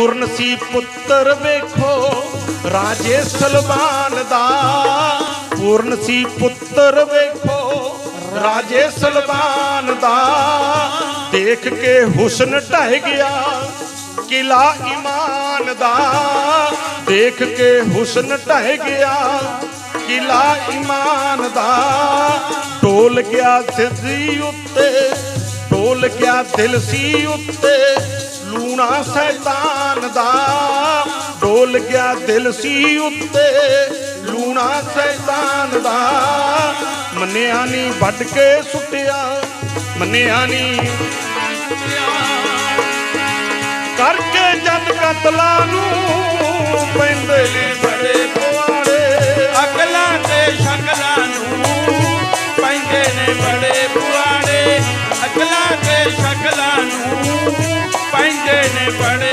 ਪੂਰਨ ਸੀ ਪੁੱਤਰ ਵੇਖੋ, ਰਾਜੇ ਸਲਮਾਨ ਦਾ। ਪੂਰਨ ਸੀ ਪੁੱਤਰ ਵੇਖੋ, ਰਾਜੇ ਸਲਮਾਨ ਦਾ। ਦੇਖ ਕੇ ਹੁਸਨ ਢਹਿ ਗਿਆ ਕਿਲਾ ਇਮਾਨ ਦਾ। ਦੇਖ ਕੇ ਹੁਸਨ ਢਹਿ ਗਿਆ ਕਿਲਾ ਇਮਾਨ ਦਾ। ਢੋਲ ਗਿਆ ਸਿੱਧੀ ਉੱਤੇ, ਢੋਲ ਗਿਆ ਦਿਲ ਸੀ ਉੱਤੇ। ਲੂਣਾ ਸੈਤਾਨ ਸਦਾ ਡੋਲ ਗਿਆ ਦਿਲ ਸੀ ਉੱਤੇ, ਲੂਣਾ ਸੈਤਾਨ ਦਾ। ਮੰਨਿਆ ਨੀ ਵੱਢ ਕੇ ਸੁੱਟਿਆ, ਮੰਨਿਆ ਨੀ। ਕਰਕੇ ਜਨ ਕਤਲਾ ਨੂੰ ਪੈਂਦੇ ਨੇ ਬੜੇ ਪੁਆੜੇ, ਅਕਲਾਂ ਤੇ ਸ਼ਕਲਾਂ ਨੂੰ ਪੈਂਦੇ ਨੇ ਬੜੇ ਪੁਆੜੇ, ਅਕਲਾਂ ਤੇ ਸ਼ਕਲਾਂ ਨੂੰ ਪੈਂਦੇ ਨੇ ਬੜੇ